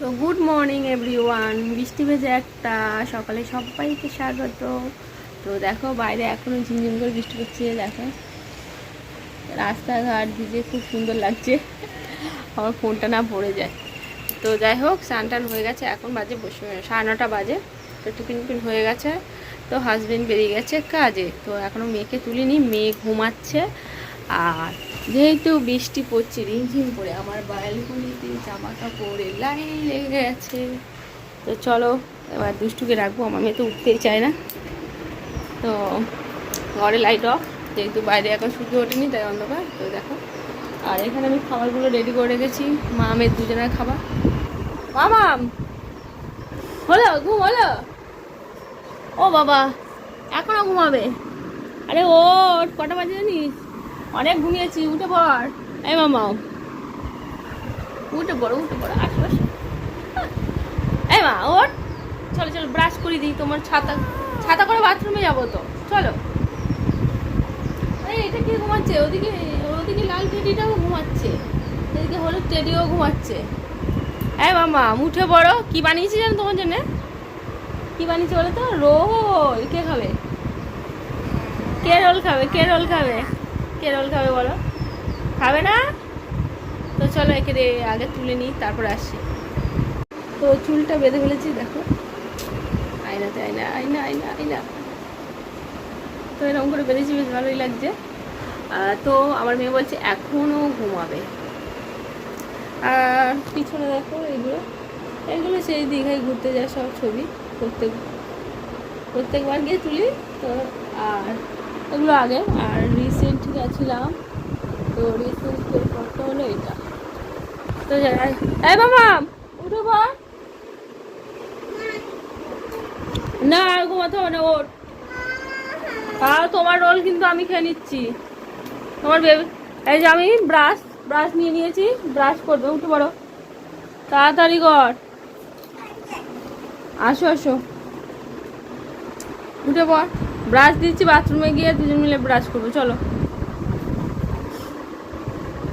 তো good morning everyone, বৃষ্টি ভেজে একটা, সকালে সবাইকে স্বাগত। তো দেখো, বাইরে এখনও ঝিমঝিম করে বৃষ্টি পড়ছে দেখো। রাস্তাঘাট ভিজে খুব সুন্দর লাগছে। আমার ফোনটা না পড়ে যায়। তো যাই হোক, স্নান টান হয়ে গেছে, এখন বাজে বসে, সাড়ে নটা বাজে, তো টিফিন টিফিন হয়ে গেছে। তো হাজবেন্ড বেরিয়ে গেছে কাজে, তো এখনও মেয়েকে তুলিনি, মেয়ে ঘুমাচ্ছে। আর যেহেতু বৃষ্টি পড়ছে, রিমঝিম করে আমার বালকনিতে জামা কাপড় লাইন লেগে গেছে। তো চলো, এবার দুষ্টুকে রাখব, আমার মেয়ে তো উঠতেই চায় না। তো ঘরে লাইট অফ যেহেতু বাইরে এখন সূর্য ওঠেনি, তাই অন্ধকার, তো দেখো। আর এখানে আমি খাবারগুলো রেডি করে রেখেছি, মা, মেয়ের দুজনের খাবার। মামাম হলো, ঘুম হলো? ও বাবা, এখনও ঘুমাবে? আরে ও কটা বাজে অনেক ঘুমিয়েছি, উঠে পড়। এই মামা, উঠে পড়ো উঠে পড়ো, আসো এই মা, ওঠ। চলো চলো ব্রাশ করে দিই, তোমার ছাতা ছাতা করে বাথরুমে যাব তো। চলো। এটা কি ঘুমাচ্ছে? ওদিকে ওদিকে লাল টেডিটাও ঘুমাচ্ছে। এদিকে হলুদ টেডিও ঘুমাচ্ছে। এই মামা, উঠে পড়ো। কি বানিয়েছি জানো তোমার জন্য? কি বানিয়েছি বলো তো? রোল। কে খাবে? কে রোল খাবে? কে রোল খাবে? কে রোল খাবে বলো? খাবে না? তো চলো একে আগে তুলে নিই, তারপরে আসি। তো চুলটা বেঁধে ফেলেছি, দেখো। আয়নাতে আয়না আয়না আয়না আয়না। তো এরকম করে বেঁধেছি, বেশ ভালোই লাগছে। তো আমার মেয়ে বলছে এখনও ঘুমাবে। আর পিছনে দেখো, এগুলো। এগুলো সেই দীঘায় ঘুরতে যায় সব ছবি, প্রত্যেক, প্রত্যেকবার গিয়ে তুলি। তো, আর এগুলো আগে, আর গেছিলাম, তো রিসেন্ট ফটো হলো এটা। তো এই বাবা, উঠে পর না, আর ঘুমাতে হবে না ওঠ আর তোমার রোল কিন্তু আমি খেয়ে নিচ্ছি। তোমার বেবি এই যে আমি ব্রাশ ব্রাশ নিয়ে নিয়েছি ব্রাশ করবে, উঠে পড়ো। তাড়াতাড়ি কর। আসো আসো। উঠে পড়। ব্রাশ দিচ্ছি বাথরুমে গিয়ে দুজন মিলে ব্রাশ করব, চলো।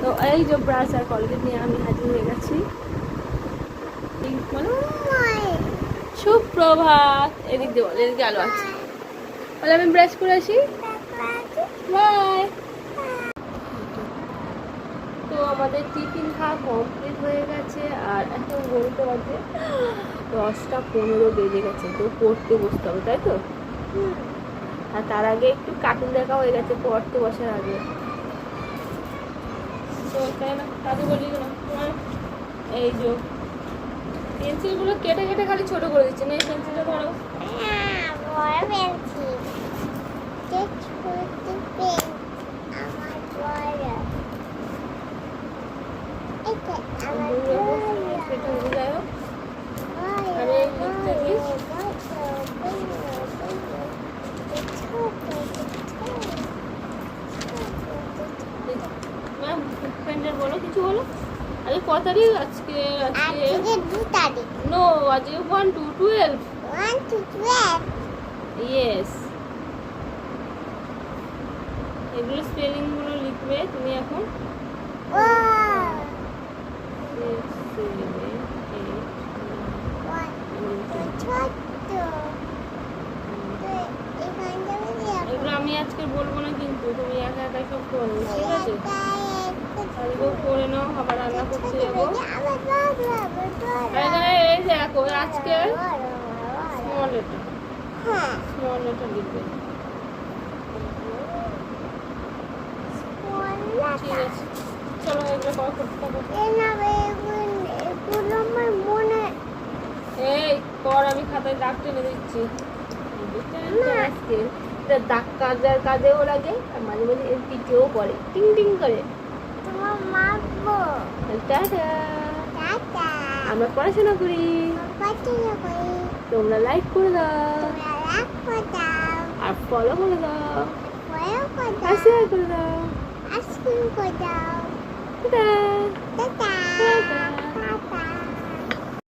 তো এই যে ব্রাশ আর কলগেট নিয়ে আমি হাজির হয়ে গেছি। বলো, সুপ্রভাত। এদিক দিয়ে এদিকে আলো আছে। বলে আমি ব্রাশ করে আসি। বাই। তো আমাদের টিফিন খাওয়া কমপ্লিট হয়ে গেছে আর এখন গরুতে বাজে দশটা পনেরো বেজে গেছে। তো পড়তে বসতে হবে তাই তো? আর তার আগে একটু কার্টুন দেখা হয়ে গেছে পড়তে বসার আগে। তো তাই না দাদু বলি না। তোমার এই যে। পেন্সিলগুলো কেটে কেটে খালি ছোট করে দিচ্ছে। না এই পেন্সিলটা ধরো। সেটা হয়ে যাই হোক আর এই লিপটা দিস ম্যাম ফ্রেন্ডের বলো কিছু বলো? আরে ক তারিখ? আজকে আজকে নো আজকে ওয়ান টু টুয়েলভ ইয়েস এগুলো স্পেলিংগুলো লিখবে তুমি এখন. এগুলো আমি আজকে বলব না কিন্তু তুমি একা একা সব করো ঠিক আছে? আজকেও করে নাও আবার রান্না করতে যাব। এখানে এই দেখো আজকে স্মল লেটার স্মল লেটার লিখবে ঠিক আছে। চলো এগুলো করা করতে থাকো এই কর আমি খাতায় দাগ টেনে দিচ্ছি। দাগ কাজার কাজেও লাগে আর মাঝে মাঝে এর পিঠেও পড়ে টিং টিং করে। টাটা। আমরা পড়াশোনা করি। তোমরা লাইক করে দাও। আর ফলো করে দাও। আর শেয়ার করে দাও। টাটা। টাটা।